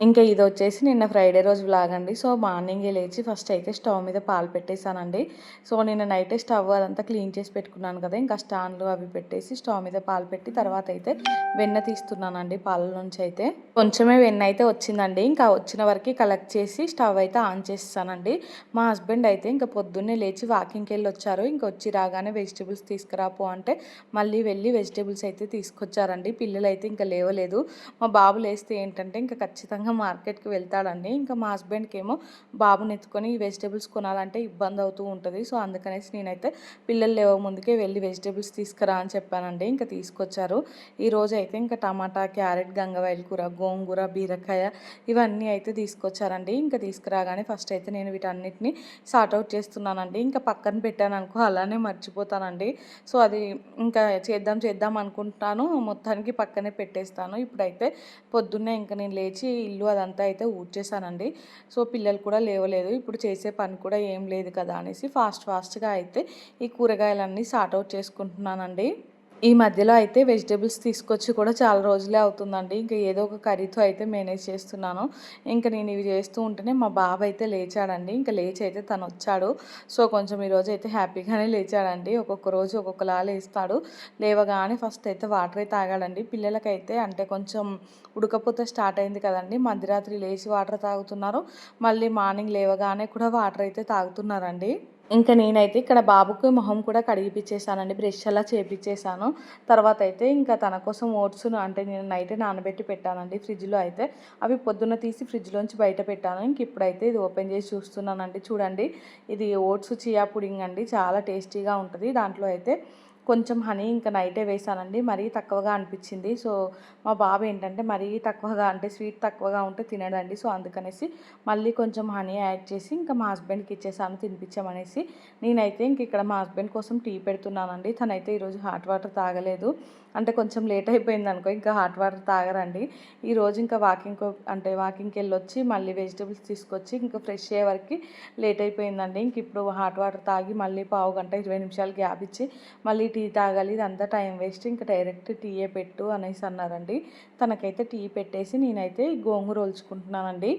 ఇంకా ఇది వచ్చేసి నిన్న ఫ్రైడే రోజు వ్లాగ్ అండి. సో మార్నింగే లేచి ఫస్ట్ అయితే స్టవ్ మీద పాలు పెట్టేశానండి. సో నిన్న నైటే స్టవ్ అదంతా క్లీన్ చేసి పెట్టుకున్నాను కదా ఇంకా స్టాన్లు అవి పెట్టేసి స్టవ్ మీద పాలు పెట్టి తర్వాత అయితే వెన్న తీస్తున్నానండి పాల నుంచి అయితే. కొంచెమే వెన్న అయితే వచ్చిందండి. ఇంకా వచ్చిన వరకు కలెక్ట్ చేసి స్టవ్ అయితే ఆన్ చేస్తానండి. మా హస్బెండ్ అయితే ఇంకా పొద్దున్నే లేచి వాకింగ్కి వెళ్ళి వచ్చారు ఇంకా వచ్చి రాగానే వెజిటేబుల్స్ తీసుకురాపో అంటే మళ్ళీ వెళ్ళి వెజిటేబుల్స్ అయితే తీసుకొచ్చారండి. పిల్లలు అయితే ఇంకా లేవలేదు. మా బాబు లేస్తే ఏంటంటే ఇంకా ఖచ్చితంగా మార్కెట్కి వెళ్తాడండి. ఇంకా మా హస్బెండ్కి ఏమో బాబుని ఎత్తుకొని వెజిటేబుల్స్ కొనాలంటే ఇబ్బంది అవుతూ ఉంటుంది. సో అందుకనేసి నేనైతే పిల్లలు లేవ ముందుకే వెళ్ళి వెజిటేబుల్స్ తీసుకురా అని చెప్పానండి. ఇంకా తీసుకొచ్చారు. ఈరోజు అయితే ఇంకా టమాటా క్యారెట్ గంగవాయిల కూర గోంగూర బీరకాయ ఇవన్నీ అయితే తీసుకొచ్చారండి. ఇంకా తీసుకురాగానే ఫస్ట్ అయితే నేను వీటన్నిటిని సార్ట్అవుట్ చేస్తున్నానండి. ఇంకా పక్కన పెట్టాను అనుకో అలానే మర్చిపోతానండి. సో అది ఇంకా చేద్దాం చేద్దాం అనుకుంటాను. మొత్తానికి పక్కనే పెట్టేస్తాను. ఇప్పుడైతే పొద్దున్నే ఇంకా నేను లేచి ఇల్లు అదంతా అయితే ఊడ్చేసానండి సో పిల్లలు కూడా లేవలేదు. ఇప్పుడు చేసే పని కూడా ఏం లేదు కదా అనేసి ఫాస్ట్ ఫాస్ట్గా అయితే ఈ కూరగాయలన్నీ సార్ట్ అవుట్ చేసుకుంటున్నానండి. ఈ మధ్యలో అయితే వెజిటేబుల్స్ తీసుకొచ్చి కూడా చాలా రోజులే అవుతుందండి. ఇంకా ఏదో ఒక కర్రీతో అయితే మేనేజ్ చేస్తున్నాను. ఇంకా నేను ఇవి చేస్తూ ఉంటేనే మా బాబు అయితే లేచాడండి. ఇంకా లేచి అయితే తను వచ్చాడు. సో కొంచెం ఈరోజు అయితే హ్యాపీగానే లేచాడండి. ఒక్కొక్క రోజు ఒక్కొక్కలా లేస్తాడు. లేవగానే ఫస్ట్ అయితే వాటర్ అయితే తాగాడండి. పిల్లలకైతే అంటే కొంచెం ఉడకపోతే స్టార్ట్ అయింది కదండి. మధ్యరాత్రి లేచి వాటర్ తాగుతున్నారు. మళ్ళీ మార్నింగ్ లేవగానే కూడా వాటర్ అయితే తాగుతున్నారండి. ఇంకా నేనైతే ఇక్కడ బాబుకి మొహం కూడా కడిగిపించేసానండి బ్రష్ అలా చేపించేసాను తర్వాత అయితే ఇంకా తన కోసం ఓట్స్ను అంటే నేను నైటే నానబెట్టి పెట్టానండి ఫ్రిడ్జ్లో అయితే. అవి పొద్దున్న తీసి ఫ్రిడ్జ్లోంచి బయట పెట్టాను. ఇంక ఇప్పుడైతే ఇది ఓపెన్ చేసి చూస్తున్నానండి. చూడండి ఇది ఓట్స్ చియా పుడింగ్ అండి చాలా టేస్టీగా ఉంటుంది. దాంట్లో అయితే కొంచెం హనీ ఇంకా నైటే వేసానండి. మరీ తక్కువగా అనిపించింది. సో మా బాబు ఏంటంటే మరీ తక్కువగా అంటే స్వీట్ తక్కువగా ఉంటే తినడండి. సో అందుకనేసి మళ్ళీ కొంచెం హనీ యాడ్ చేసి ఇంకా మా హస్బెండ్కి ఇచ్చేసాను తినిపించామనేసి. నేనైతే ఇంక ఇక్కడ మా హస్బెండ్ కోసం టీ పెడుతున్నానండి. తనైతే ఈరోజు హాట్ వాటర్ తాగలేదు. అంటే కొంచెం లేట్ అయిపోయింది అనుకో ఇంకా హాట్ వాటర్ తాగరండి. ఈరోజు ఇంకా వాకింగ్ అంటే వాకింగ్కి వెళ్ళొచ్చి మళ్ళీ వెజిటబుల్స్ తీసుకొచ్చి ఇంకా ఫ్రెష్ అయ్యే వరకు లేట్ అయిపోయిందండి. ఇంక ఇప్పుడు హాట్ వాటర్ తాగి మళ్ళీ పావు గంట ఇరవై నిమిషాలు గ్యాప్ ఇచ్చి మళ్ళీ టీ తాగాలి ఇదంతా టైం వేస్ట్. ఇంకా డైరెక్ట్ టీయే పెట్టు అనేసి అన్నారండి. తనకైతే టీ పెట్టేసి నేనైతే గోంగూర ఒలుచుకుంటున్నానండి.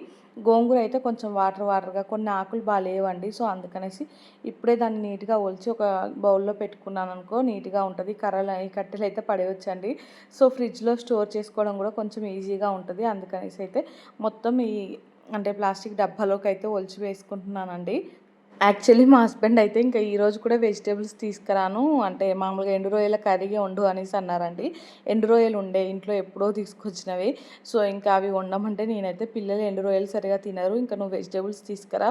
గోంగూర అయితే కొంచెం వాటర్ వాటర్గా కొన్ని ఆకులు బాగాలేవండి సో అందుకనేసి ఇప్పుడే దాన్ని నీట్గా ఒలిచి ఒక బౌల్లో పెట్టుకున్నాను అనుకో నీట్గా ఉంటుంది. కర్రలు కట్టెలు అయితే పడేయచ్చండి. సో ఫ్రిడ్జ్లో స్టోర్ చేసుకోవడం కూడా కొంచెం ఈజీగా ఉంటుంది. అందుకనేసి అయితే మొత్తం ఈ అంటే ప్లాస్టిక్ డబ్బాలోకి అయితే ఒలిచి వేసుకుంటున్నానండి. యాక్చువల్లీ మా హస్బెండ్ అయితే ఇంకా ఈరోజు కూడా వెజిటేబుల్స్ తీసుకురాను. అంటే మామూలుగా ఎండు రొయ్యల కర్రీగా వండు అనేసి అన్నారండి. ఎండు రొయ్యలు ఉండే ఇంట్లో ఎప్పుడో తీసుకొచ్చినవి. సో ఇంకా అవి వండమంటే నేనైతే పిల్లలు ఎండు రొయ్యలు సరిగా తినరు. ఇంకా నువ్వు వెజిటేబుల్స్ తీసుకురా.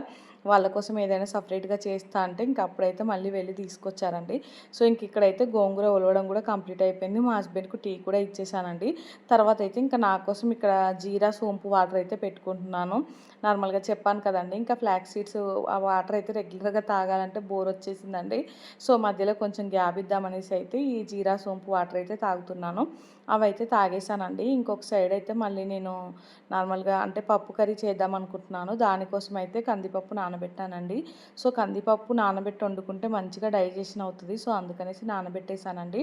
వాళ్ళ కోసం ఏదైనా సపరేట్గా చేస్తా అంటే ఇంక అప్పుడైతే మళ్ళీ వెళ్ళి తీసుకొచ్చారండి. సో ఇంక ఇక్కడైతే గోంగూర ఒలవడం కూడా కంప్లీట్ అయిపోయింది. మా హస్బెండ్కు టీ కూడా ఇచ్చేసానండి. తర్వాత అయితే ఇంకా నా కోసం ఇక్కడ జీరా సోంపు వాటర్ అయితే పెట్టుకుంటున్నాను. నార్మల్గా చెప్పాను కదండి. ఇంకా ఫ్లాక్ సీడ్స్ ఆ వాటర్ అయితే రెగ్యులర్గా తాగాలంటే బోర్ వచ్చేసిందండి. సో మధ్యలో కొంచెం గ్యాప్ ఇద్దామనేసి అయితే ఈ జీరా సోంపు వాటర్ అయితే తాగుతున్నాను. అవి అయితే తాగేసానండి. ఇంకొక సైడ్ అయితే మళ్ళీ నేను నార్మల్గా అంటే పప్పు కర్రీ చేద్దాం అనుకుంటున్నాను. దానికోసం అయితే కందిపప్పు నానబెట్టానండి. సో కందిపప్పు నానబెట్టి వండుకుంటే మంచిగా డైజెషన్ అవుతుంది. సో అందుకనేసి నానబెట్టేశానండి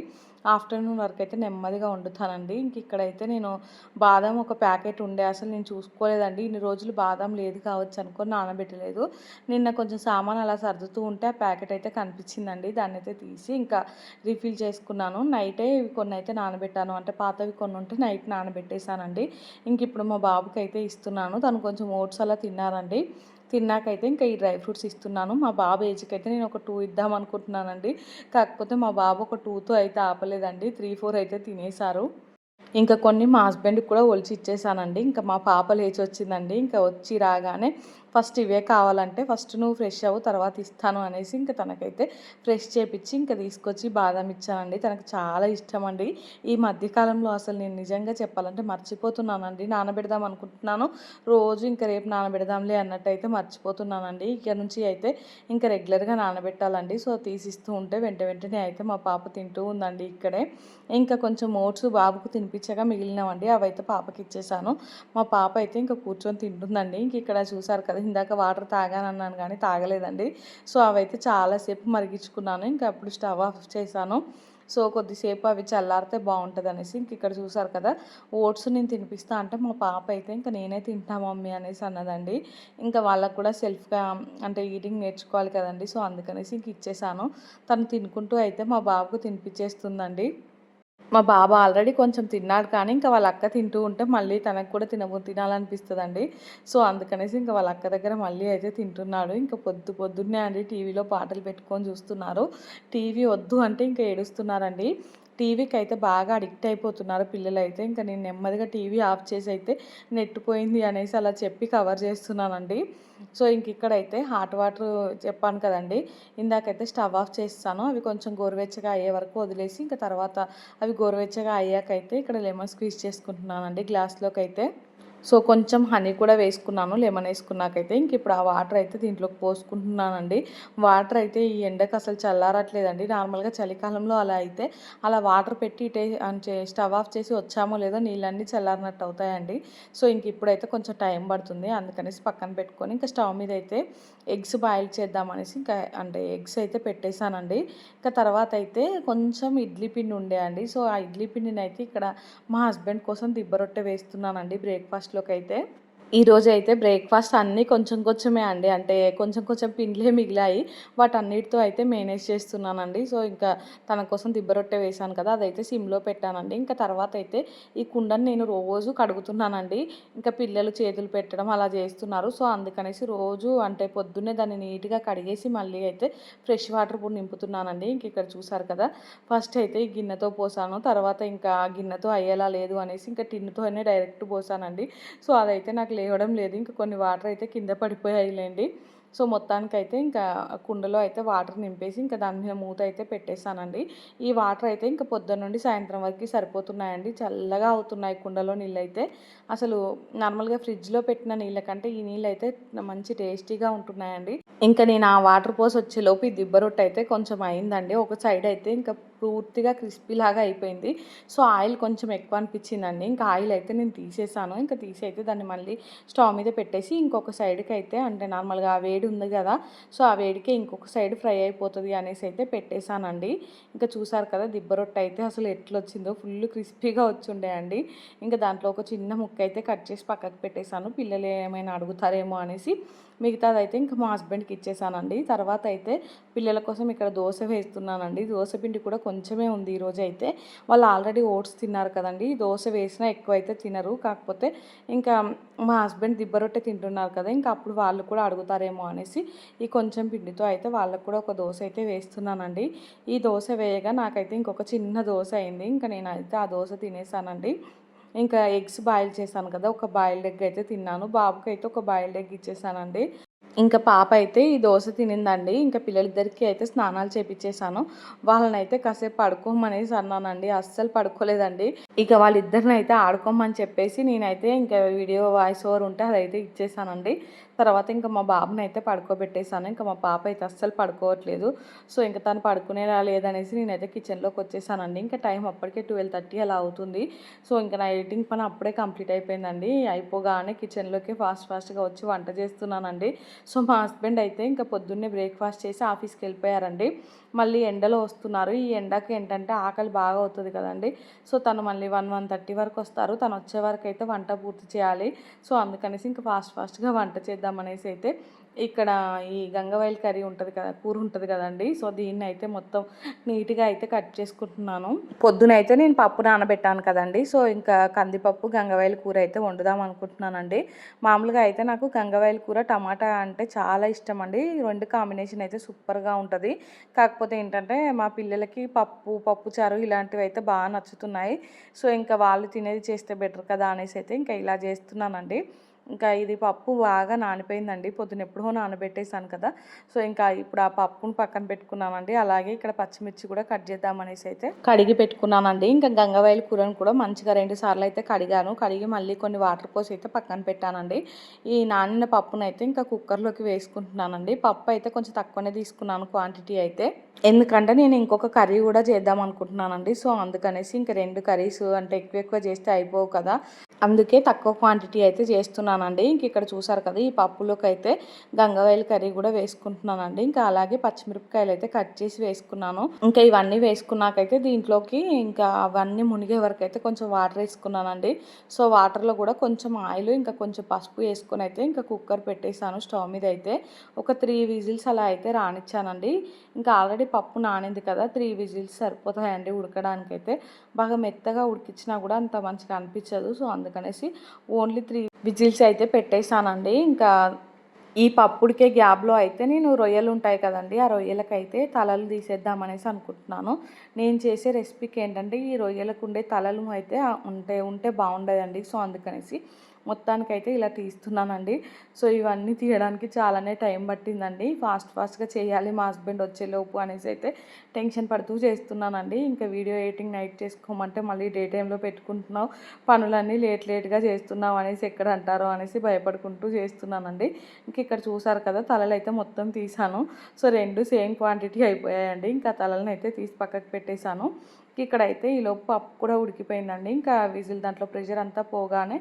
ఆఫ్టర్నూన్ వరకు అయితే నెమ్మదిగా వండుతానండి. ఇంక ఇక్కడైతే నేను బాదం ఒక ప్యాకెట్ ఉండే. అసలు నేను చూసుకోలేదండి. ఇన్ని రోజులు బాదం లేదు కావచ్చు అనుకొని నానబెట్టలేదు. నిన్న కొంచెం సామాన్ అలా సర్దుతూ ఉంటే ఆ ప్యాకెట్ అయితే కనిపించిందండి. దాన్ని అయితే తీసి ఇంకా రీఫిల్ చేసుకున్నాను. నైటే కొన్ని అయితే నానబెట్టాను. అంటే పాతవి కొన్ని ఉంటే నైట్ నానబెట్టేశానండి. ఇంక ఇప్పుడు మా బాబుకి అయితే ఇస్తున్నాను. తను కొంచెం ఓట్స్ అలా తిన్నారండి. తిన్నాకైతే ఇంకా ఈ డ్రై ఫ్రూట్స్ ఇస్తున్నాను. మా బాబు ఏజ్కి అయితే నేను ఒక టూ ఇద్దాం అనుకుంటున్నానండి. కాకపోతే మా బాబు ఒక టూతో అయితే ఆపలేదండి. త్రీ ఫోర్ అయితే తినేశారు. ఇంకా కొన్ని మా హస్బెండ్కి కూడా ఒలిచి ఇచ్చేసానండి. ఇంకా మా పాప లేచి వచ్చిందండి. ఇంకా వచ్చి రాగానే ఫస్ట్ ఇవే కావాలంటే ఫస్ట్ నువ్వు ఫ్రెష్ అవ్వు తర్వాత ఇస్తాను అనేసి ఇంకా తనకైతే ఫ్రెష్ చేపించి ఇంకా తీసుకొచ్చి బాదం ఇచ్చానండి. తనకు చాలా ఇష్టం అండి ఈ మధ్యకాలంలో అసలు నేను నిజంగా చెప్పాలంటే మర్చిపోతున్నానండి. నానబెడదాం అనుకుంటున్నాను. రోజు ఇంకా రేపు నానబెడదాంలే అన్నట్టు అయితే మర్చిపోతున్నానండి. ఇక్కడ నుంచి అయితే ఇంకా రెగ్యులర్గా నానబెట్టాలండి. సో తీసిస్తూ ఉంటే వెంట వెంటనే అయితే మా పాప తింటూ ఉందండి ఇక్కడే. ఇంకా కొంచెం ఓట్స్ బాబుకు తినిపించగా మిగిలినవండి. అవైతే పాపకి ఇచ్చేసాను. మా పాప అయితే ఇంకా కూర్చొని తింటుందండి. ఇంక ఇక్కడ చూసారు కదా ఇందాక వాటర్ తాగానన్నాను కానీ తాగలేదండి. సో అవైతే చాలాసేపు మరిగించుకున్నాను. ఇంకా అప్పుడు స్టవ్ ఆఫ్ చేశాను. సో కొద్దిసేపు అవి చల్లారితే బాగుంటుంది అనేసి ఇంక ఇక్కడ చూసారు కదా ఓట్స్ నేను తినిపిస్తా అంటే మా పాప అయితే ఇంకా నేనే తింటా మమ్మీ అనేసి అన్నదండి. ఇంకా వాళ్ళకు కూడా సెల్ఫ్గా అంటే ఈటింగ్ నేర్చుకోవాలి కదండి. సో అందుకనేసి ఇంక ఇచ్చేసాను. తను తినుకుంటూ అయితే మా బాబుకు తినిపించేస్తుందండి మా బాబు ఆల్రెడీ కొంచెం తిన్నాడు కానీ ఇంకా వాళ్ళ అక్క తింటూ ఉంటే మళ్ళీ తనకు కూడా తినబో తినాలనిపిస్తుందండి. సో అందుకనేసి ఇంకా వాళ్ళ అక్క దగ్గర మళ్ళీ అయితే తింటున్నాడు. ఇంకా పొద్దు పొద్దున్నే అండి టీవీలో పాటలు పెట్టుకొని చూస్తున్నారు. టీవీ వద్దు అంటే ఇంకా ఏడుస్తున్నారండి. టీవీకి అయితే బాగా అడిక్ట్ అయిపోతున్నారు పిల్లలు అయితే ఇంకా నేను నెమ్మదిగా టీవీ ఆఫ్ చేసి అయితే నెట్ పోయింది అనేసి అలా చెప్పి కవర్ చేస్తున్నానండి. సో ఇంక ఇక్కడైతే హాట్ వాటర్ చెప్పాను కదండి. ఇందాకైతే స్టవ్ ఆఫ్ చేస్తాను. అవి కొంచెం గోరువెచ్చగా అయ్యే వరకు వదిలేసి ఇంకా తర్వాత అవి గోరువెచ్చగా అయ్యాకైతే ఇక్కడ లెమన్ స్క్వీజ్ చేసుకుంటున్నానండి గ్లాస్లోకి అయితే సో కొంచెం హనీ కూడా వేసుకున్నాను లెమన్ వేసుకున్నాకైతే. ఇంక ఇప్పుడు ఆ వాటర్ అయితే దీంట్లోకి పోసుకుంటున్నానండి. వాటర్ అయితే ఈ ఎండకు అసలు చల్లారట్లేదండి. నార్మల్గా చలికాలంలో అలా అయితే అలా వాటర్ పెట్టి ఇటే అంటే స్టవ్ ఆఫ్ చేసి వచ్చామో లేదో నీళ్ళన్నీ చల్లారినట్టు అవుతాయండి. సో ఇంక ఇప్పుడైతే కొంచెం టైం పడుతుంది. అందుకనేసి పక్కన పెట్టుకొని ఇంకా స్టవ్ మీద అయితే ఎగ్స్ బాయిల్ చేద్దామనేసి ఇంకా అంటే ఎగ్స్ అయితే పెట్టేశానండి. ఇంకా తర్వాత అయితే కొంచెం ఇడ్లీ పిండి ఉండే అండి. సో ఆ ఇడ్లీ పిండిని అయితే ఇక్కడ మా హస్బెండ్ కోసం దిబ్బరొట్టె వేస్తున్నానండి. బ్రేక్ఫాస్ట్ బ్రేక్ఫాస్ట్లోకి అయితే ఈరోజు అయితే బ్రేక్ఫాస్ట్ అన్నీ కొంచెం కొంచెమే అండి. అంటే కొంచెం కొంచెం పిండ్లే మిగిలాయి. వాటన్నిటితో అయితే మేనేజ్ చేస్తున్నానండి. సో ఇంకా తన కోసం దిబ్బరొట్టె వేశాను కదా అదైతే సిమ్లో పెట్టానండి. ఇంకా తర్వాత అయితే ఈ కుండని నేను రోజు కడుగుతున్నానండి. ఇంకా పిల్లలు చేతులు పెట్టడం అలా చేస్తున్నారు. సో అందుకనేసి రోజు అంటే పొద్దున్నే దాన్ని నీట్గా కడిగేసి మళ్ళీ అయితే ఫ్రెష్ వాటర్ కూడా నింపుతున్నానండి. ఇంక ఇక్కడ చూసారు కదా ఫస్ట్ అయితే ఈ గిన్నెతో పోసాను. తర్వాత ఇంకా గిన్నెతో అయ్యేలా లేదు అనేసి ఇంకా టిన్నుతోనే డైరెక్ట్ పోసానండి. సో అదైతే నాకు లేవడం లేదు. ఇంకా కొన్ని వాటర్ అయితే కింద పడిపోయాయిలేండి. సో మొత్తానికైతే ఇంకా కుండలో అయితే వాటర్ నింపేసి ఇంకా దాని మీద మూత అయితే పెట్టేశానండి. ఈ వాటర్ అయితే ఇంకా పొద్దున్న నుండి సాయంత్రం వరకు సరిపోతున్నాయండి. చల్లగా అవుతున్నాయి కుండలో నీళ్ళు అయితే అసలు నార్మల్గా ఫ్రిడ్జ్లో పెట్టిన నీళ్ళ కంటే ఈ నీళ్ళు అయితే మంచి టేస్టీగా ఉంటున్నాయండి. ఇంకా నేను ఆ వాటర్ పోసి వచ్చేలోపు ఈ దిబ్బరొట్టు అయితే కొంచెం అయిందండి. ఒక సైడ్ అయితే ఇంకా పూర్తిగా క్రిస్పీ లాగా అయిపోయింది. సో ఆయిల్ కొంచెం ఎక్కువ అనిపించిందండి. ఇంకా ఆయిల్ అయితే నేను తీసేసాను. ఇంకా తీసి అయితే దాన్ని మళ్ళీ స్టవ్ మీద పెట్టేసి ఇంకొక సైడ్కి అయితే అంటే నార్మల్గా ఆ వేడి ఉంది కదా సో ఆ వేడికి ఇంకొక సైడ్ ఫ్రై అయిపోతుంది అనేసి అయితే పెట్టేశానండి ఇంకా చూసారు కదా దిబ్బ రొట్టె అయితే అసలు ఎట్లా వచ్చిందో ఫుల్ క్రిస్పీగా వచ్చిండే అండి. ఇంకా దాంట్లో ఒక చిన్న ముక్క అయితే కట్ చేసి పక్కకు పెట్టేశాను పిల్లలు ఏమైనా అడుగుతారేమో అనేసి మిగతాది అయితే ఇంకా మా హస్బెండ్కి ఇచ్చేసానండి. తర్వాత అయితే పిల్లల కోసం ఇక్కడ దోశ వేస్తున్నానండి. దోశ పిండి కూడా కొంచెమే ఉంది ఈరోజు అయితే. వాళ్ళు ఆల్రెడీ ఓట్స్ తిన్నారు కదండి. దోశ వేసినా ఎక్కువ అయితే తినరు. కాకపోతే ఇంకా మా హస్బెండ్ దిబ్బరొట్టె తింటున్నారు కదా ఇంకా అప్పుడు వాళ్ళు కూడా అడుగుతారేమో అనేసి ఈ కొంచెం పిండితో అయితే వాళ్ళకు కూడా ఒక దోశ అయితే వేస్తున్నానండి. ఈ దోశ వేయగా నాకైతే ఇంకొక చిన్న దోశ అయింది. ఇంకా నేనైతే ఆ దోశ తినేసానండి. ఇంకా ఎగ్స్ బాయిల్ చేశాను కదా ఒక బాయిల్డ్ ఎగ్ అయితే తిన్నాను. బాబుకి అయితే ఒక బాయిల్డ్ ఎగ్ ఇచ్చేసానండి. ఇంకా పాప అయితే ఈ దోశ తినిందండి. ఇంకా పిల్లలిద్దరికి అయితే స్నానాలు చేపించేశాను వాళ్ళని అయితే కాసేపు పడుకోమనేసి అన్నానండి. అస్సలు పడుకోలేదండి. ఇక వాళ్ళిద్దరిని అయితే ఆడుకోమని చెప్పేసి నేనైతే ఇంకా వీడియో వాయిస్ ఓవర్ ఉంటే అదైతే ఇచ్చేసానండి. తర్వాత ఇంకా మా బాబుని అయితే పడుకోబెట్టేశాను. ఇంకా మా పాప అయితే అస్సలు పడుకోవట్లేదు. సో ఇంకా తను పడుకునేలా లేదనేసి నేనైతే కిచెన్లోకి వచ్చేసానండి ఇంకా టైం అప్పటికే ట్వెల్వ్ థర్టీ అలా అవుతుంది. సో ఇంకా నా ఎడిటింగ్ పని అప్పుడే కంప్లీట్ అయిపోయిందండి. అయిపోగానే కిచెన్లోకి ఫాస్ట్ ఫాస్ట్గా వచ్చి వంట చేస్తున్నానండి. సో మా హస్బెండ్ అయితే ఇంకా పొద్దున్నే బ్రేక్ఫాస్ట్ చేసి ఆఫీస్కి వెళ్ళిపోయారండి. మళ్ళీ ఎండలో వస్తున్నారు. ఈ ఎండకి ఏంటంటే ఆకలి బాగా అవుతుంది కదండి. సో తను మళ్ళీ వన్ వన్ థర్టీ వరకు వస్తారు. తను వచ్చే వరకు అయితే వంట పూర్తి చేయాలి. సో అందుకనేసి ఇంకా ఫాస్ట్ ఫాస్ట్గా వంట చేద్దాం చేద్దామనేసి అయితే ఇక్కడ ఈ గంగవాయిల్ కర్రీ ఉంటుంది కదా కూర ఉంటుంది కదండి. సో దీన్ని అయితే మొత్తం నీట్గా అయితే కట్ చేసుకుంటున్నాను. పొద్దున అయితే నేను పప్పు నానబెట్టాను కదండి. సో ఇంకా కందిపప్పు గంగవాయిల కూర అయితే వండుదాం అనుకుంటున్నానండి. మామూలుగా అయితే నాకు గంగవాయిల కూర టమాటా అంటే చాలా ఇష్టం అండి. రెండు కాంబినేషన్ అయితే సూపర్గా ఉంటుంది. కాకపోతే ఏంటంటే మా పిల్లలకి పప్పు పప్పు చారు ఇలాంటివి అయితే బాగా నచ్చుతున్నాయి. సో ఇంకా వాళ్ళు తినేది చేస్తే బెటర్ కదా అనేసి అయితే ఇంకా ఇలా చేస్తున్నానండి. ఇంకా ఇది పప్పు బాగా నానిపోయిందండి. పొద్దున ఎప్పుడో నానబెట్టేసాను కదా. సో ఇంకా ఇప్పుడు ఆ పప్పును పక్కన పెట్టుకున్నానండి అలాగే ఇక్కడ పచ్చిమిర్చి కూడా కట్ చేద్దామనేసి అయితే కడిగి పెట్టుకున్నానండి. ఇంకా గంగవాయిల కూరను కూడా మంచిగా రెండు సార్లు అయితే కడిగాను. కడిగి మళ్ళీ కొన్ని వాటర్ పోసి అయితే పక్కన పెట్టానండి. ఈ నానిన పప్పునైతే ఇంకా కుక్కర్లోకి వేసుకుంటున్నానండి. పప్పు అయితే కొంచెం తక్కువనే తీసుకున్నాను క్వాంటిటీ అయితే. ఎందుకంటే నేను ఇంకొక కర్రీ కూడా చేద్దాం అనుకుంటున్నానండి సో అందుకనేసి ఇంకా రెండు కర్రీస్ అంటే ఎక్కువ ఎక్కువ చేస్తే అయిపోవు కదా. అందుకే తక్కువ క్వాంటిటీ అయితే చేస్తున్నానండి. ఇంక ఇక్కడ చూసారు కదా ఈ పప్పులోకి అయితే గంగవాయిల కర్రీ కూడా వేసుకుంటున్నానండి. ఇంకా అలాగే పచ్చిమిరపకాయలు అయితే కట్ చేసి వేసుకున్నాను. ఇంకా ఇవన్నీ వేసుకున్నాకైతే దీంట్లోకి ఇంకా అవన్నీ మునిగే వరకు అయితే కొంచెం వాటర్ వేసుకున్నానండి. సో వాటర్లో కూడా కొంచెం ఆయిల్ ఇంకా కొంచెం పసుపు వేసుకొని అయితే ఇంకా కుక్కర్ పెట్టేశాను స్టవ్ మీద అయితే. ఒక త్రీ విజిల్స్ అలా అయితే రానిచ్చానండి. ఇంకా ఆల్రెడీ పప్పు నానింది కదా త్రీ విజిల్స్ సరిపోతాయండి ఉడకడానికైతే. బాగా మెత్తగా ఉడికించినా కూడా అంత మంచిగా అనిపించదు. సో అందుకనేసి ఓన్లీ త్రీ విజిల్స్ అయితే పెట్టేశానండి. ఇంకా ఈ పప్పుడికే గ్యాప్లో అయితే నేను రొయ్యలు ఉంటాయి కదండి ఆ రొయ్యలకైతే తలలు తీసేద్దామనేసి అనుకుంటున్నాను. నేను చేసే రెసిపీకి ఏంటంటే ఈ రొయ్యలకు ఉండే తలలు అయితే ఉంటే ఉంటే బాగుండదండి. సో అందుకనేసి మొత్తానికైతే ఇలా తీస్తున్నానండి. సో ఇవన్నీ తీయడానికి చాలానే టైం పట్టిందండి. ఫాస్ట్ ఫాస్ట్గా చేయాలి మా హస్బెండ్ వచ్చేలోపు అనేసి అయితే టెన్షన్ పడుతూ చేస్తున్నానండి. ఇంకా వీడియో ఎడిటింగ్ నైట్ చేసుకోమంటే మళ్ళీ డే టైంలో పెట్టుకుంటున్నావు. పనులన్నీ లేట్ లేట్గా చేస్తున్నావు అనేసి ఎక్కడ అంటారో అనేసి భయపడుకుంటూ చేస్తున్నానండి. ఇంక ఇక్కడ చూసారు కదా తలలు అయితే మొత్తం తీసాను సో రెండు సేమ్ క్వాంటిటీ అయిపోయాయండి. ఇంకా తలలను అయితే తీసి పక్కకు పెట్టేశాను. ఇక్కడైతే ఈలోపు పప్పు కూడా ఉడికిపోయిందండి. ఇంకా విజిల్ దాంట్లో ప్రెషర్ అంతా పోగానే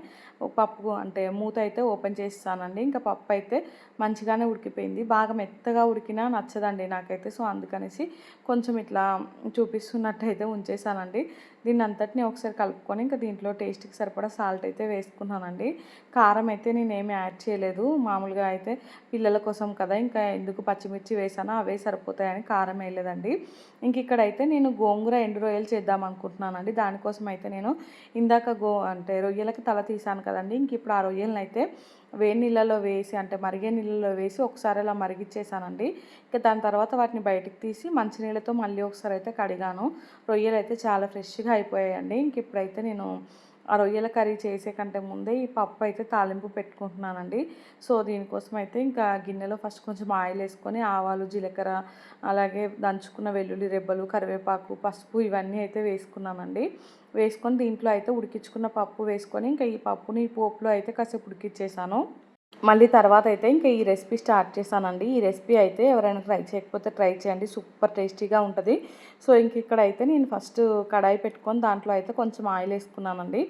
పప్పు అంటే మూత అయితే ఓపెన్ చేస్తానండి. ఇంకా పప్పు అయితే మంచిగానే ఉడికిపోయింది. బాగా మెత్తగా ఉడికినా నచ్చదండి నాకైతే. సో అందుకనేసి కొంచెం ఇట్లా చూపిస్తున్నట్టు అయితే ఉంచేసానండి దీన్ని అంతటిని ఒకసారి కలుపుకొని ఇంకా దీంట్లో టేస్ట్కి సరిపడా సాల్ట్ అయితే వేసుకున్నానండి. కారం అయితే నేను ఏమి యాడ్ చేయలేదు. మామూలుగా అయితే పిల్లల కోసం కదా ఇంకా ఎందుకు పచ్చిమిర్చి వేసానో అవే సరిపోతాయని కారం వేయలేదండి. ఇంక ఇక్కడైతే నేను గోంగూర ఎండు రొయ్యలు చేద్దాం అనుకుంటున్నానండి. దానికోసం అయితే నేను ఇందాక గో అంటే రొయ్యలకి తల తీసాను కదండి. ఇంక ఇప్పుడు ఆ రొయ్యలను అయితే వేడి నీళ్ళలో వేసి అంటే మరిగే నీళ్ళలో వేసి ఒకసారి అలా మరిగిచ్చేసానండి. ఇంకా దాని తర్వాత వాటిని బయటికి తీసి మంచినీళ్ళతో మళ్ళీ ఒకసారి అయితే కడిగాను. రొయ్యలు అయితే చాలా ఫ్రెష్గా అయిపోయాయండి. ఇంక ఇప్పుడైతే నేను ఆ రొయ్యల కర్రీ చేసే కంటే ముందే ఈ పప్పు అయితే తాలింపు పెట్టుకుంటున్నానండి. సో దీనికోసం అయితే ఇంకా గిన్నెలో ఫస్ట్ కొంచెం ఆయిల్ వేసుకొని ఆవాలు జీలకర్ర అలాగే దంచుకున్న వెల్లుల్లి రెబ్బలు కరివేపాకు పసుపు ఇవన్నీ అయితే వేసుకున్నానండి. వేసుకొని దీంట్లో అయితే ఉడికించుకున్న పప్పు వేసుకొని ఇంకా ఈ పప్పుని ఈ పోపులో అయితే కాసేపు ఉడికిచ్చేసాను. మళ్ళీ తర్వాత అయితే ఇంకా ఈ రెసిపీ స్టార్ట్ చేశానండి. ఈ రెసిపీ అయితే ఎవరైనా ట్రై చేయకపోతే ట్రై చేయండి. సూపర్ టేస్టీగా ఉంటుంది. సో ఇంక ఇక్కడ అయితే నేను ఫస్ట్ కడాయి పెట్టుకొని దాంట్లో అయితే కొంచెం ఆయిల్ వేసుకున్నానండి.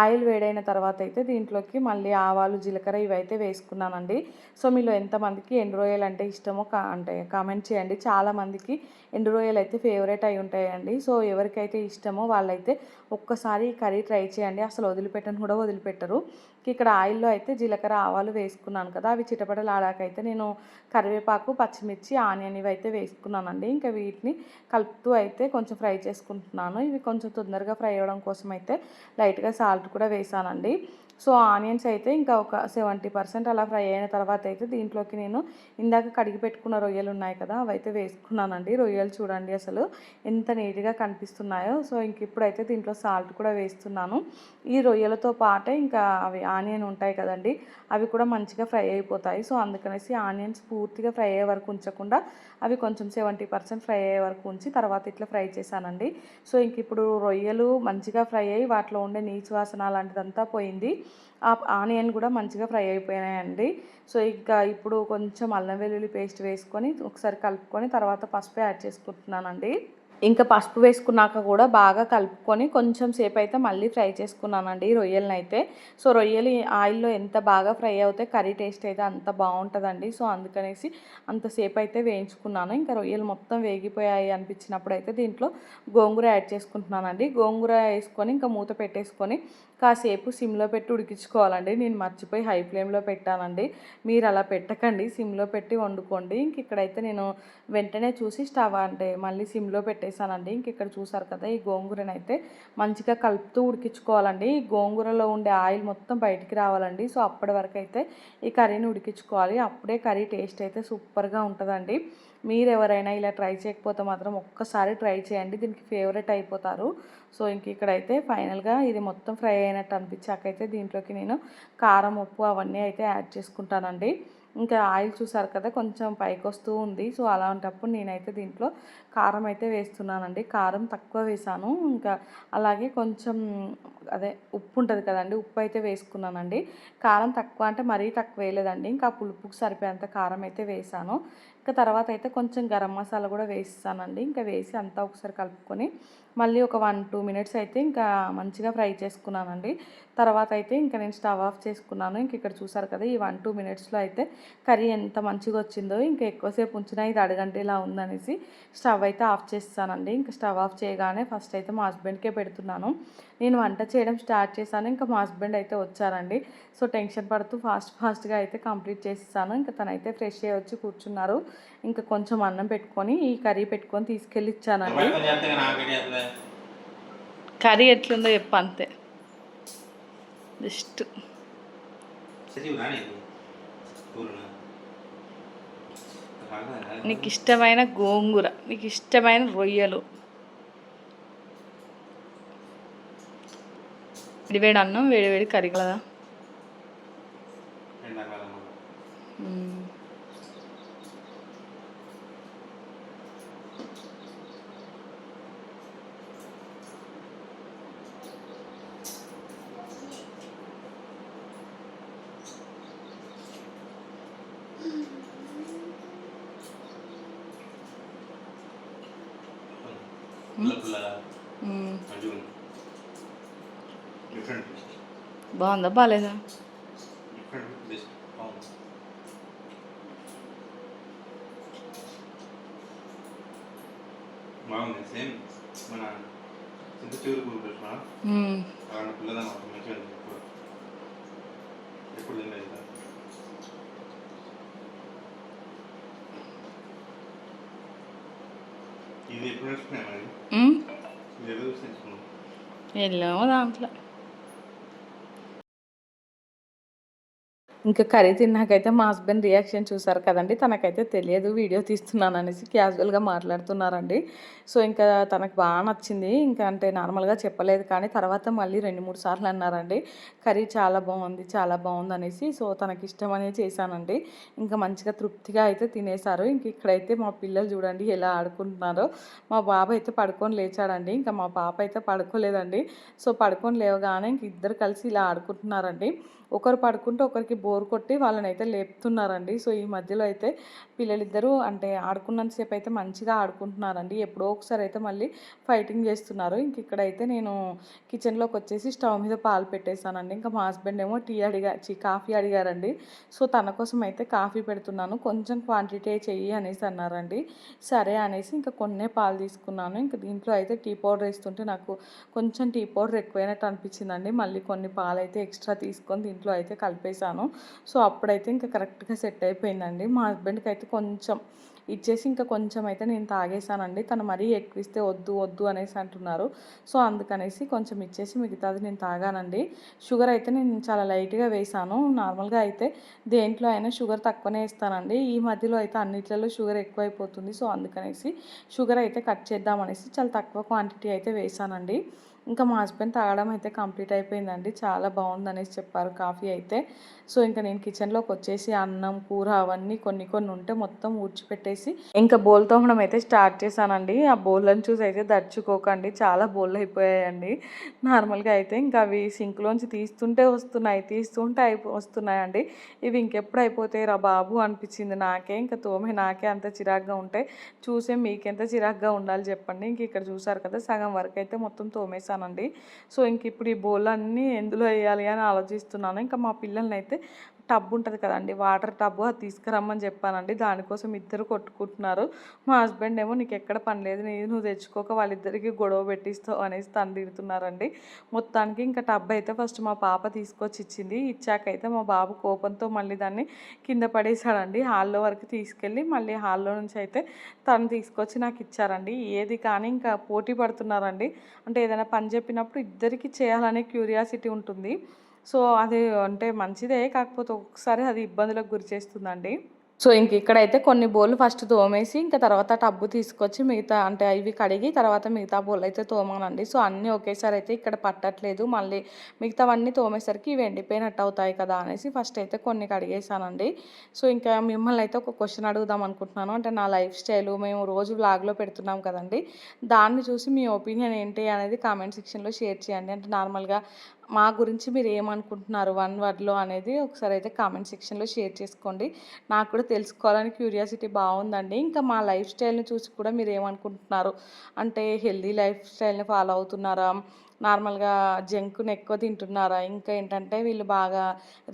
ఆయిల్ వేడైన తర్వాత అయితే దీంట్లోకి మళ్ళీ ఆవాలు జీలకర్ర ఇవైతే వేసుకున్నానండి. సో మీలో ఎంతమందికి ఎండు రొయ్యలు అంటే ఇష్టమో కా అంటే కామెంట్ చేయండి. చాలామందికి ఎండు రొయ్యలు అయితే ఫేవరెట్ అయి ఉంటాయండి. సో ఎవరికైతే ఇష్టమో వాళ్ళైతే ఒక్కసారి కర్రీ ట్రై చేయండి. అసలు వదిలిపెట్టని కూడా వదిలిపెట్టరు. ఇక్కడ ఆయిల్లో అయితే జీలకర్ర ఆవాలు వేసుకున్నాను కదా అవి చిటపడలాడాకైతే నేను కరివేపాకు పచ్చిమిర్చి ఆనియన్ ఇవి అయితే వేసుకున్నానండి. ఇంకా వీటిని కలుపుతూ అయితే కొంచెం ఫ్రై చేసుకుంటున్నాను. ఇవి కొంచెం తొందరగా ఫ్రై అవ్వడం కోసం అయితే లైట్గా సాల్ట్ కూడా వేసానండి. సో ఆనియన్స్ అయితే ఇంకా ఒక సెవెంటీ పర్సెంట్ అలా ఫ్రై అయిన తర్వాత అయితే దీంట్లోకి నేను ఇందాక కడిగి పెట్టుకున్న రొయ్యలు ఉన్నాయి కదా అవైతే వేసుకున్నానండి. రొయ్యలు చూడండి అసలు ఎంత నీట్గా కనిపిస్తున్నాయో. సో ఇంక ఇప్పుడైతే దీంట్లో సాల్ట్ కూడా వేస్తున్నాను. ఈ రొయ్యలతో పాటే ఇంకా అవి ఆనియన్ ఉంటాయి కదండి అవి కూడా మంచిగా ఫ్రై అయిపోతాయి. సో అందుకనేసి ఆనియన్స్ పూర్తిగా ఫ్రై అయ్యే వరకు ఉంచకుండా అవి కొంచెం సెవెంటీ పర్సెంట్ ఫ్రై అయ్యే వరకు ఉంచి తర్వాత ఇట్లా ఫ్రై చేశానండి. సో ఇంక ఇప్పుడు రొయ్యలు మంచిగా ఫ్రై అయ్యి వాటిలో ఉండే నీచు వాసన అలాంటిదంతా పోయింది. ఆ ఆనియన్ కూడా మంచిగా ఫ్రై అయిపోయినాయండి. సో ఇంకా ఇప్పుడు కొంచెం అల్లం వెల్లుల్లి పేస్ట్ వేసుకొని ఒకసారి కలుపుకొని తర్వాత పసుపు యాడ్ చేసుకుంటున్నానండి. ఇంకా పసుపు వేసుకున్నాక కూడా బాగా కలుపుకొని కొంచెం సేపు అయితే మళ్ళీ ఫ్రై చేసుకున్నానండి రొయ్యలను అయితే. సో రొయ్యలు ఆయిల్లో ఎంత బాగా ఫ్రై అవుతే కర్రీ టేస్ట్ అయితే అంత బాగుంటుందండి. సో అందుకనేసి అంతసేపు అయితే వేయించుకున్నాను. ఇంకా రొయ్యలు మొత్తం వేగిపోయాయి అనిపించినప్పుడు అయితే దీంట్లో గోంగూర యాడ్ చేసుకుంటున్నానండి. గోంగూర వేసుకొని ఇంకా మూత పెట్టేసుకొని కాసేపు సిమ్లో పెట్టి ఉడికించుకోవాలండి. నేను మర్చిపోయి హై ఫ్లేమ్లో పెట్టానండి. మీరు అలా పెట్టకండి సిమ్లో పెట్టి వండుకోండి. ఇంక ఇక్కడైతే నేను వెంటనే చూసి స్టవ్ అంటే మళ్ళీ సిమ్లో పెట్టేశానండి. ఇంక ఇక్కడ చూసారు కదా ఈ గోంగూరని అయితే మంచిగా కలుపుతూ ఉడికించుకోవాలండి. ఈ గోంగూరలో ఉండే ఆయిల్ మొత్తం బయటికి రావాలండి. సో అప్పటి వరకు అయితే ఈ కర్రీని ఉడికించుకోవాలి. అప్పుడే కర్రీ టేస్ట్ అయితే సూపర్గా ఉంటుందండి. మీరు ఎవరైనా ఇలా ట్రై చేయకపోతే మాత్రం ఒక్కసారి ట్రై చేయండి. దీనికి ఫేవరెట్ అయిపోతారు. సో ఇంక ఇక్కడైతే ఫైనల్గా ఇది మొత్తం ఫ్రై అయినట్టు అనిపించాకైతే దీంట్లోకి నేను కారం ఉప్పు అవన్నీ అయితే యాడ్ చేసుకుంటానండి. ఇంకా ఆయిల్ చూసారు కదా కొంచెం పైకి వస్తూ ఉంది. సో అలాంటప్పుడు నేనైతే దీంట్లో కారం అయితే వేస్తున్నానండి. కారం తక్కువ వేసాను. ఇంకా అలాగే కొంచెం అదే ఉప్పు ఉంటుంది కదండి ఉప్పు అయితే వేసుకున్నానండి. కారం తక్కువ అంటే మరీ తక్కువ వేయలేదండి. ఇంకా పులుపుకి సరిపోయేంత కారం అయితే వేసాను. ఇంకా తర్వాత అయితే కొంచెం గరం మసాలా కూడా వేస్తానండి ఇంకా వేసి అంతా ఒకసారి కలుపుకొని మళ్ళీ ఒక వన్ టూ మినిట్స్ అయితే ఇంకా మంచిగా ఫ్రై చేసుకున్నానండి. తర్వాత అయితే ఇంకా నేను స్టవ్ ఆఫ్ చేసుకున్నాను. ఇంక ఇక్కడ చూసారు కదా ఈ వన్ టూ మినిట్స్లో అయితే కర్రీ ఎంత మంచిగా వచ్చిందో ఇంకా ఎక్కువసేపు ఉంచినా ఇది అడగంటేలా ఉందనేసి స్టవ్ అయితే ఆఫ్ చేస్తానండి. ఇంకా స్టవ్ ఆఫ్ చేయగానే ఫస్ట్ అయితే మా హస్బెండ్కే పెడుతున్నాను. నేను వంట చేయడం స్టార్ట్ చేశాను. ఇంకా మా హస్బెండ్ అయితే వచ్చారండి. సో టెన్షన్ పడుతూ ఫాస్ట్ ఫాస్ట్గా అయితే కంప్లీట్ చేసేసాను. ఇంకా తనైతే ఫ్రెష్ అయ్యి వచ్చి కూర్చున్నారు. ఇంకా కొంచెం అన్నం పెట్టుకొని ఈ కర్రీ పెట్టుకొని తీసుకెళ్ళి ఇచ్చానండి కర్రీ ఎట్లుందో చెప్పు అంతే. జస్ట్. నీకు. ఇష్టమైన గోంగూర నీకు ఇష్టమైన రొయ్యలు. వేడివేడి అన్నం వేడివేడి కర్రీ కదా మ్మ్. మ్మ్. డిఫరెంట్ బాగుందా? బాగాలేదా బాగుంది. సేమ్ మన చింత చిగురు కూర పెట్టిన పిల్లదా మాకు మంచిగా ఉంది. ఎప్పుడు? ఎప్పుడు తినలేదు కదా. ఇది ఎప్పుడు నేర్చుకున్నాయి మరి? మ్మ్. ఇది ఎప్పుడు చూసి నేర్చుకున్నాం వెళ్ళాము దాంట్లో ఇంకా కర్రీ తిన్నాకైతే మా హస్బెండ్ రియాక్షన్ చూసారు కదండి. తనకైతే తెలియదు వీడియో తీస్తున్నాను అనేసి క్యాజువల్గా మాట్లాడుతున్నారండి. సో ఇంకా తనకు బాగా నచ్చింది. ఇంకా అంటే నార్మల్గా చెప్పలేదు కానీ తర్వాత మళ్ళీ రెండు మూడు సార్లు అన్నారండి. కర్రీ చాలా బాగుంది చాలా బాగుంది అనేసి సో తనకి ఇష్టం అనేది చేశానండి. ఇంకా మంచిగా తృప్తిగా అయితే తినేశారు. ఇంక ఇక్కడైతే మా పిల్లలు చూడండి ఎలా ఆడుకుంటున్నారో. మా బాబు అయితే పడుకొని లేచాడండి. ఇంకా మా పాప అయితే పడుకోలేదండి. సో పడుకొని లేవగానే ఇంక ఇద్దరు కలిసి ఇలా ఆడుకుంటున్నారండి. ఒకరు పడుకుంటే ఒకరికి బోర్ కొట్టి వాళ్ళని అయితే లేపుతున్నారండి. సో ఈ మధ్యలో అయితే పిల్లలిద్దరూ అంటే ఆడుకున్నంతసేపు అయితే మంచిగా ఆడుకుంటున్నారండి. ఎప్పుడో ఒకసారి అయితే మళ్ళీ ఫైటింగ్ చేస్తున్నారు. ఇంక ఇక్కడైతే నేను కిచెన్లోకి వచ్చేసి స్టవ్ మీద పాలు పెట్టేశానండి. ఇంకా మా హస్బెండ్ ఏమో టీ అడిగా చి కాఫీ అడిగారండి. సో తన కోసం అయితే కాఫీ పెడుతున్నాను. కొంచెం క్వాంటిటీ చెయ్యి అనేసి అన్నారండి. సరే అనేసి ఇంకా కొన్నే పాలు తీసుకున్నాను. ఇంకా దీంట్లో అయితే టీ పౌడర్ వేస్తుంటే నాకు కొంచెం టీ పౌడర్ ఎక్కువైనట్టు అనిపించిందండి. మళ్ళీ కొన్ని పాలు అయితే ఎక్స్ట్రా తీసుకొని దీంట్లో అయితే కలిపేశాను. సో అప్పుడైతే ఇంకా కరెక్ట్గా సెట్ అయిపోయిందండి. మా హస్బెండ్కి అయితే కొంచెం ఇచ్చేసి ఇంకా కొంచెం అయితే నేను తాగేసానండి తను మరీ ఎక్కువ ఇస్తే వద్దు వద్దు అనేసి అంటున్నారు. సో అందుకనేసి కొంచెం ఇచ్చేసి మిగతాది నేను తాగానండి. షుగర్ అయితే నేను చాలా లైట్గా వేసాను నార్మల్గా అయితే దేంట్లో అయినా షుగర్ తక్కువనే వేస్తానండి ఈ మధ్యలో అయితే అన్నిట్లలో షుగర్ ఎక్కువైపోతుంది. సో అందుకనేసి షుగర్ అయితే కట్ చేద్దామనేసి చాలా తక్కువ క్వాంటిటీ అయితే వేసానండి ఇంకా మా హస్బెండ్ తాగడం అయితే కంప్లీట్ అయిపోయిందండి. చాలా బాగుంది అనేసి చెప్పారు. కాఫీ అయితే సో ఇంకా నేను కిచెన్లోకి వచ్చేసి అన్నం కూర అవన్నీ కొన్ని కొన్ని ఉంటే మొత్తం ఊడ్చిపెట్టేసి ఇంకా బోల్ తోమడం అయితే స్టార్ట్ చేశానండి. ఆ బోల్లను చూసి అయితే దర్చుకోకండి చాలా బోల్ అయిపోయాయండి. నార్మల్గా అయితే ఇంకా అవి సింక్లోంచి తీస్తుంటే వస్తున్నాయి తీస్తుంటే అయిపో వస్తున్నాయండి. ఇవి ఇంకెప్పుడు అయిపోతాయి రా బాబు అనిపించింది నాకే. ఇంకా తోమే నాకే అంత చిరాగ్గా ఉంటే చూసే మీకెంత చిరాగ్గా ఉండాలి చెప్పండి. ఇంక ఇక్కడ చూసారు కదా సగం వరకు అయితే మొత్తం తోమేశానండి. సో ఇంక ఇప్పుడు ఈ బోల్ అన్నీ ఎందులో వేయాలి అని ఆలోచిస్తున్నాను. ఇంకా మా పిల్లల్ని అయితే టబ్ ఉంటుంది కదండి వాటర్ టబ్ అది తీసుకురమ్మని చెప్పానండి. దానికోసం ఇద్దరు కొట్టుకుంటున్నారు. మా హస్బెండ్ ఏమో నీకు ఎక్కడ పని లేదు నేను నువ్వు తెచ్చుకోక వాళ్ళిద్దరికి గొడవ పెట్టిస్తావు అనేసి తను తిడుతున్నారండి మొత్తానికి ఇంకా టబ్ అయితే ఫస్ట్ మా పాప తీసుకొచ్చి ఇచ్చింది. ఇచ్చాకైతే మా బాబు కోపంతో మళ్ళీ దాన్ని కింద పడేశాడండి. హాల్లో వరకు తీసుకెళ్ళి మళ్ళీ హాల్లో నుంచి అయితే తను తీసుకొచ్చి నాకు ఇచ్చారండి. ఏది కానీ ఇంకా పోటీ పడుతున్నారండి. అంటే ఏదైనా పని చెప్పినప్పుడు ఇద్దరికి చేయాలనే క్యూరియాసిటీ ఉంటుంది. సో అది అంటే మంచిదే కాకపోతే ఒకసారి అది ఇబ్బందులకు గురి చేస్తుందండి. సో ఇంక ఇక్కడైతే కొన్ని బోళ్ళు ఫస్ట్ తోమేసి ఇంకా తర్వాత టబ్బు తీసుకొచ్చి మిగతా అంటే ఇవి కడిగి తర్వాత మిగతా బోళ్ళు అయితే తోమానండి. సో అన్నీ ఒకేసారి అయితే ఇక్కడ పట్టట్లేదు. మళ్ళీ మిగతావన్నీ తోమేసరికి ఇవి ఎండిపోయినట్టు అవుతాయి కదా అనేసి ఫస్ట్ అయితే కొన్ని కడిగేసానండి. సో ఇంకా మిమ్మల్ని అయితే ఒక క్వశ్చన్ అడుగుదాం అనుకుంటున్నాను. అంటే నా లైఫ్ స్టైల్ మేము రోజు వ్లాగ్లో పెడుతున్నాం కదండి. దాన్ని చూసి మీ ఒపీనియన్ ఏంటి అనేది కామెంట్ సెక్షన్లో షేర్ చేయండి. అంటే నార్మల్గా మా గురించి మీరు ఏమనుకుంటున్నారు వన్ వర్డ్లో అనేది ఒకసారి అయితే కామెంట్ సెక్షన్లో షేర్ చేసుకోండి. నాకు కూడా తెలుసుకోవాలని క్యూరియాసిటీ బాగుందండి. ఇంకా మా లైఫ్ స్టైల్ని చూసి కూడా మీరు ఏమనుకుంటున్నారు? అంటే హెల్దీ లైఫ్ స్టైల్ని ఫాలో అవుతున్నారా? నార్మల్గా జంక్ను ఎక్కువ తింటున్నారా? ఇంకా ఏంటంటే వీళ్ళు బాగా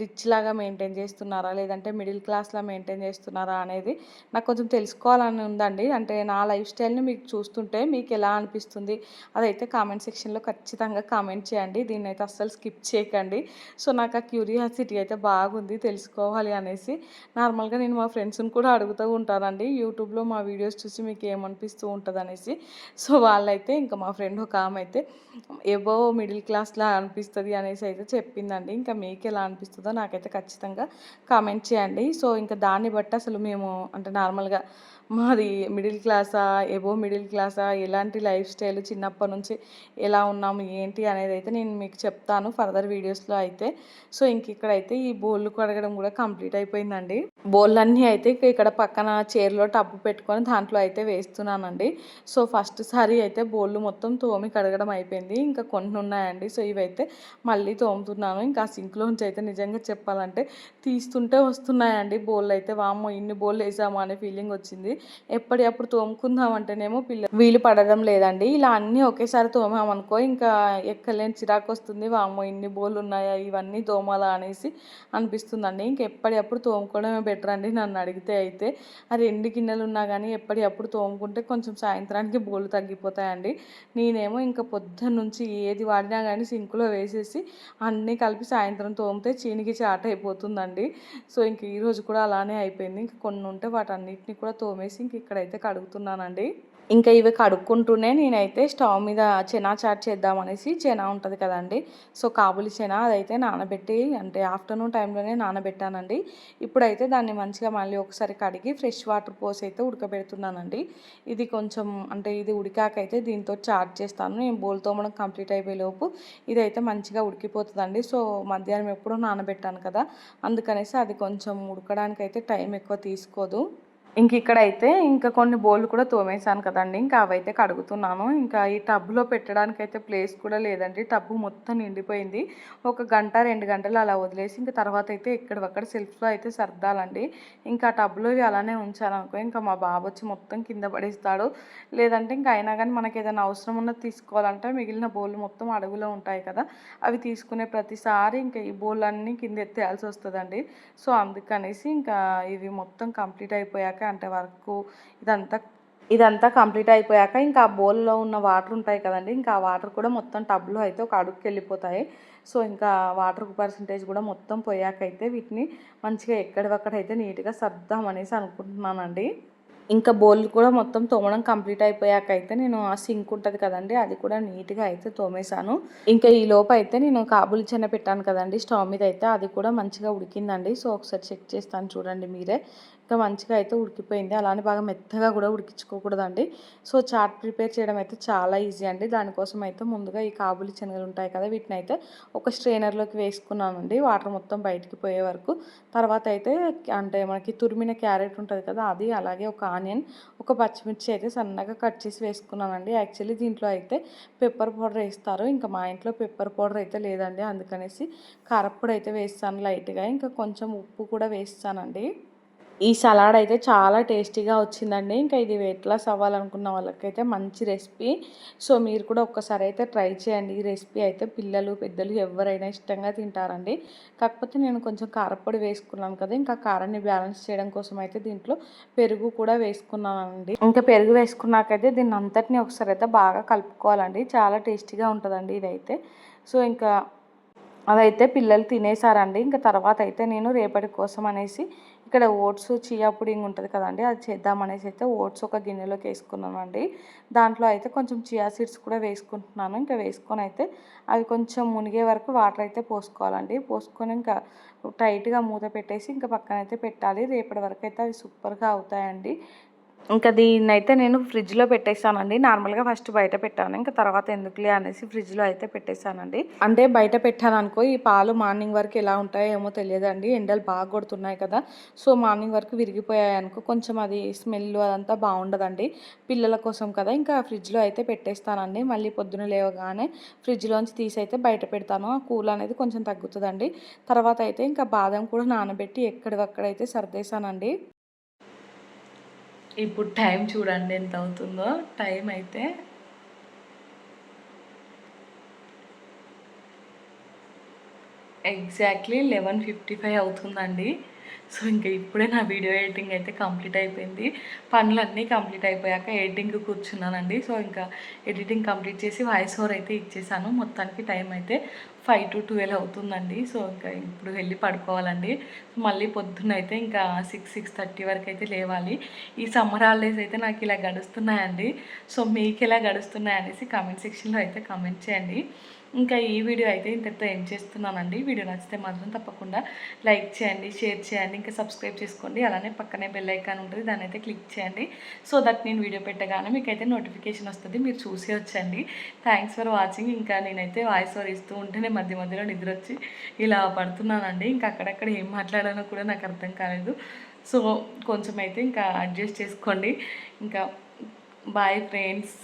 రిచ్ లాగా మెయింటైన్ చేస్తున్నారా? లేదంటే మిడిల్ క్లాస్లా మెయింటైన్ చేస్తున్నారా అనేది నాకు కొంచెం తెలుసుకోవాలని ఉందండి. అంటే నా లైఫ్ స్టైల్ని మీకు చూస్తుంటే మీకు ఎలా అనిపిస్తుంది అదైతే కామెంట్ సెక్షన్లో ఖచ్చితంగా కామెంట్ చేయండి. దీన్ని అయితే అస్సలు స్కిప్ చేయకండి. సో నాకు ఆ క్యూరియాసిటీ అయితే బాగుంది తెలుసుకోవాలి అనేసి. నార్మల్గా నేను మా ఫ్రెండ్స్ని కూడా అడుగుతూ ఉంటానండి. యూట్యూబ్లో మా వీడియోస్ చూసి మీకు ఏమనిపిస్తూ ఉంటుంది అనేసి సో వాళ్ళైతే ఇంకా మా ఫ్రెండ్ ఒక ఆమె అయితే ఏవో మిడిల్ క్లాస్లా అనిపిస్తుంది అనేసి అయితే చెప్పిందండి. ఇంకా మీకు ఎలా అనిపిస్తుందో నాకైతే ఖచ్చితంగా కామెంట్ చేయండి. సో ఇంకా దాన్ని బట్టి అసలు మేము అంటే నార్మల్గా మాది మిడిల్ క్లాసా ఎబో మిడిల్ క్లాసా ఎలాంటి లైఫ్ స్టైల్ చిన్నప్పటి నుంచి ఎలా ఉన్నాము ఏంటి అనేది అయితే నేను మీకు చెప్తాను ఫర్దర్ వీడియోస్లో అయితే. సో ఇంక ఇక్కడైతే ఈ బోళ్ళు కడగడం కూడా కంప్లీట్ అయిపోయిందండి. బోళ్ళన్నీ అయితే ఇక్కడ పక్కన చీరలో టబ్బు పెట్టుకొని దాంట్లో అయితే వేస్తున్నానండి. సో ఫస్ట్ సారి అయితే బోళ్ళు మొత్తం తోమి కడగడం అయిపోయింది. ఇంకా కొన్ని ఉన్నాయండి. సో ఇవైతే మళ్ళీ తోముతున్నాను. ఇంకా సింక్లోంచి అయితే నిజంగా చెప్పాలంటే తీస్తుంటే వస్తున్నాయండి బోళ్ళు అయితే. వామ్మో ఇన్ని బోళ్ళు వేసాము అనే ఫీలింగ్ వచ్చింది. ఎప్పటికప్పుడు తోముకుందాం అంటేనేమో పిల్ల వీలు పడడం లేదండి. ఇలా అన్నీ ఒకేసారి తోమామనుకో ఇంకా ఎక్కలేని చిరాకు వస్తుంది. వామ్మో ఇన్ని బోళ్ళు ఉన్నాయా ఇవన్నీ తోమాలా అనేసి అనిపిస్తుందండి. ఇంక ఎప్పటికప్పుడు తోముకోవడమే బెటర్ అండి నన్ను అడిగితే అయితే. ఆ రెండు గిన్నెలు ఉన్నా కానీ ఎప్పటికప్పుడు తోముకుంటే కొంచెం సాయంత్రానికి బోళ్ళు తగ్గిపోతాయండి. నేనేమో ఇంకా పొద్దున్న నుంచి ఏది వాడినా కానీ సింకులో వేసేసి అన్నీ కలిపి సాయంత్రం తోమితే చీనికి చాట అయిపోతుందండి సో ఇంక ఈరోజు కూడా అలానే అయిపోయింది. ఇంకా కొన్ని ఉంటే వాటన్నిటిని కూడా తోమే తోమేసి ఇంక ఇక్కడైతే కడుగుతున్నానండి. ఇంకా ఇవి కడుక్కుంటూనే నేనైతే స్టవ్ మీద చెనా చాట్ చేద్దామనేసి చెనా ఉంటుంది కదండి. సో కాబులి చెనా అదైతే నానబెట్టి అంటే ఆఫ్టర్నూన్ టైంలోనే నానబెట్టానండి. ఇప్పుడైతే దాన్ని మంచిగా మళ్ళీ ఒకసారి కడిగి ఫ్రెష్ వాటర్ పోసి అయితే ఉడకబెడుతున్నానండి. ఇది కొంచెం అంటే ఇది ఉడికాకైతే దీంతో చాట్ చేస్తాను. నేను బోల్ తోమడం కంప్లీట్ అయిపోయేలోపు ఇదైతే మంచిగా ఉడికిపోతుందండి. సో మధ్యాహ్నం ఎప్పుడో నానబెట్టాను కదా అందుకనేసి అది కొంచెం ఉడకడానికి అయితే టైం ఎక్కువ తీసుకోదు. ఇంక ఇక్కడైతే ఇంకా కొన్ని బోళ్ళు కూడా తోమేశాను కదండి. ఇంకా అవైతే కడుగుతున్నాను. ఇంకా ఈ టబ్లో పెట్టడానికి అయితే ప్లేస్ కూడా లేదండి. టబ్బు మొత్తం నిండిపోయింది. ఒక గంట రెండు గంటలు అలా వదిలేసి ఇంకా తర్వాత అయితే ఎక్కడొక్కడ సెల్ఫ్లో అయితే సర్దాలండి. ఇంకా టబ్లో ఇవి అలానే ఉంచాను అనుకో ఇంకా మా బాబు వచ్చి మొత్తం కింద పడేస్తాడు. లేదంటే ఇంకా అయినా కానీ మనకి ఏదైనా అవసరం ఉన్నది తీసుకోవాలంటే మిగిలిన బోళ్ళు మొత్తం అడుగులో ఉంటాయి కదా అవి తీసుకునే ప్రతిసారి ఇంకా ఈ బోళ్ళన్నీ కింద ఎత్తేయాల్సి వస్తుందండి. సో అందుకనేసి ఇంకా ఇవి మొత్తం కంప్లీట్ అయిపోయాక అంటే వరకు ఇదంతా ఇదంతా కంప్లీట్ అయిపోయాక ఇంకా ఆ బౌల్లో ఉన్న వాటర్ ఉంటాయి కదండి ఇంకా ఆ వాటర్ కూడా మొత్తం టబ్లో అయితే ఒక అడుగుకి వెళ్ళిపోతాయి. సో ఇంకా వాటర్ పర్సంటేజ్ కూడా మొత్తం పోయాక అయితే వీటిని మంచిగా ఎక్కడివక్కడైతే నీట్గా సర్దాం అనేసి అనుకుంటున్నానండి. ఇంకా బౌల్ కూడా మొత్తం తోమడం కంప్లీట్ అయిపోయాక అయితే నేను ఆ సింక్ ఉంటుంది కదండి అది కూడా నీట్గా అయితే తోమేశాను. ఇంకా ఈ లోపు అయితే నేను కాబులి చెన్న పెట్టాను కదండి స్టవ్ మీద అయితే అది కూడా మంచిగా ఉడికిందండి. సో ఒకసారి చెక్ చేస్తాను చూడండి మీరే. ఇంకా మంచిగా అయితే ఉడికిపోయింది. అలానే బాగా మెత్తగా కూడా ఉడికించుకోకూడదండి. సో చాట్ ప్రిపేర్ చేయడం అయితే చాలా ఈజీ అండి. దానికోసం అయితే ముందుగా ఈ కాబులి శనగలు ఉంటాయి కదా వీటిని అయితే ఒక స్ట్రైనర్లోకి వేసుకున్నానండి. వాటర్ మొత్తం బయటికి పోయే వరకు. తర్వాత అయితే అంటే మనకి తురిమిన క్యారెట్ ఉంటుంది కదా అది అలాగే ఒక ఆనియన్ ఒక పచ్చిమిర్చి అయితే సన్నగా కట్ చేసి వేసుకున్నానండి. యాక్చువల్లీ దీంట్లో అయితే పెప్పర్ పౌడర్ వేస్తారు. ఇంకా మా ఇంట్లో పెప్పర్ పౌడర్ అయితే లేదండి. అందుకనేసి కారప్పొడి అయితే వేస్తాను లైట్గా. ఇంకా కొంచెం ఉప్పు కూడా వేస్తానండి. ఈ సలాడ్ అయితే చాలా టేస్టీగా వచ్చిందండి. ఇంకా ఇది వెయిట్ లాస్ అవ్వాలనుకున్న వాళ్ళకైతే మంచి రెసిపీ సో మీరు కూడా ఒక్కసారి అయితే ట్రై చేయండి. ఈ రెసిపీ అయితే పిల్లలు పెద్దలు ఎవరైనా ఇష్టంగా తింటారండి. కాకపోతే నేను కొంచెం కారపొడి వేసుకున్నాను కదా ఇంకా కారాన్ని బ్యాలెన్స్ చేయడం కోసం అయితే దీంట్లో పెరుగు కూడా వేసుకున్నానండి. ఇంకా పెరుగు వేసుకున్నాకైతే దీన్ని అంతటిని ఒకసారి అయితే బాగా కలుపుకోవాలండి. చాలా టేస్టీగా ఉంటుందండి ఇదైతే. సో ఇంకా అదైతే పిల్లలు తినేసారండి. ఇంకా తర్వాత అయితే నేను రేపటి కోసం అనేసి ఇక్కడ ఓట్స్ చియా పుడింగ్ ఉంటుంది కదండి అది చేద్దామనేసి అయితే ఓట్స్ ఒక గిన్నెలోకి వేసుకున్నానండి. దాంట్లో అయితే కొంచెం చియా సీడ్స్ కూడా వేసుకుంటున్నాను. ఇంకా వేసుకొని అయితే అవి కొంచెం మునిగే వరకు వాటర్ అయితే పోసుకోవాలండి. పోసుకొని ఇంకా టైట్గా మూత పెట్టేసి ఇంకా పక్కన అయితే పెట్టాలి. రేపటి వరకు అయితే అవి సూపర్గా అవుతాయండి. ఇంకా దీన్ని అయితే నేను ఫ్రిడ్జ్లో పెట్టేశానండి. నార్మల్గా ఫస్ట్ బయట పెట్టాను. ఇంకా తర్వాత ఎందుకులే అనేసి ఫ్రిడ్జ్లో అయితే పెట్టేశానండి. అంటే బయట పెట్టాను అనుకో ఈ పాలు మార్నింగ్ వరకు ఎలా ఉంటాయో ఏమో తెలియదండి. ఎండలు బాగా కొడుతున్నాయి కదా. సో మార్నింగ్ వరకు విరిగిపోయాయి అనుకో కొంచెం అది స్మెల్ అదంతా బాగుండదండి. పిల్లల కోసం కదా ఇంకా ఫ్రిడ్జ్లో అయితే పెట్టేస్తానండి. మళ్ళీ పొద్దున లేవగానే ఫ్రిడ్జ్లోంచి తీసి అయితే బయట పెడతాను. ఆ కూల్ అనేది కొంచెం తగ్గుతుందండి. తర్వాత అయితే ఇంకా బాదం కూడా నానబెట్టి ఎక్కడివక్కడైతే సర్దేశానండి. ఇప్పుడు టైం చూడండి ఎంత అవుతుందో. టైం అయితే ఎగ్జాక్ట్లీ లెవెన్ ఫిఫ్టీ ఫైవ్ అవుతుందండి. సో ఇంకా ఇప్పుడే నా వీడియో ఎడిటింగ్ అయితే కంప్లీట్ అయిపోయింది. పనులన్నీ కంప్లీట్ అయిపోయాక ఎడిటింగ్ కూర్చున్నానండి. సో ఇంకా ఎడిటింగ్ కంప్లీట్ చేసి వాయిస్ ఓవర్ అయితే ఇచ్చేసాను. మొత్తానికి టైం అయితే ఫైవ్ టు ట్వెల్వ్ అవుతుందండి. సో ఇంకా ఇప్పుడు వెళ్ళి పడుకోవాలండి. మళ్ళీ పొద్దున్న అయితే ఇంకా సిక్స్ సిక్స్ థర్టీ వరకు అయితే లేవాలి. ఈ సమ్మర్ హాలిడేస్ అయితే నాకు ఇలా గడుస్తున్నాయండి. సో మీకు ఎలా గడుస్తున్నాయి అనేసి కామెంట్ సెక్షన్లో అయితే కామెంట్ చేయండి. ఇంకా ఈ వీడియో అయితే ఇంతటితో ఏం చేస్తున్నానండి. వీడియో నచ్చితే మాత్రం తప్పకుండా లైక్ చేయండి షేర్ చేయండి ఇంకా సబ్స్క్రైబ్ చేసుకోండి. అలానే పక్కనే బెల్ ఐకాన్ ఉంటుంది. దాన్ని అయితే క్లిక్ చేయండి. సో దట్ నేను వీడియో పెట్టగానే మీకైతే నోటిఫికేషన్ వస్తుంది. మీరు చూసి వచ్చండి థ్యాంక్స్ ఫర్ వాచింగ్ ఇంకా నేనైతే వాయిస్ ఓవర్ ఇస్తూ ఉంటేనే మధ్య మధ్యలో నిద్ర వచ్చి ఇలా పడుతున్నానండి. ఇంకా అక్కడక్కడ ఏం మాట్లాడాలో కూడా నాకు అర్థం కాలేదు. సో కొంచెం అయితే ఇంకా అడ్జస్ట్ చేసుకోండి. ఇంకా బాయ్ ఫ్రెండ్స్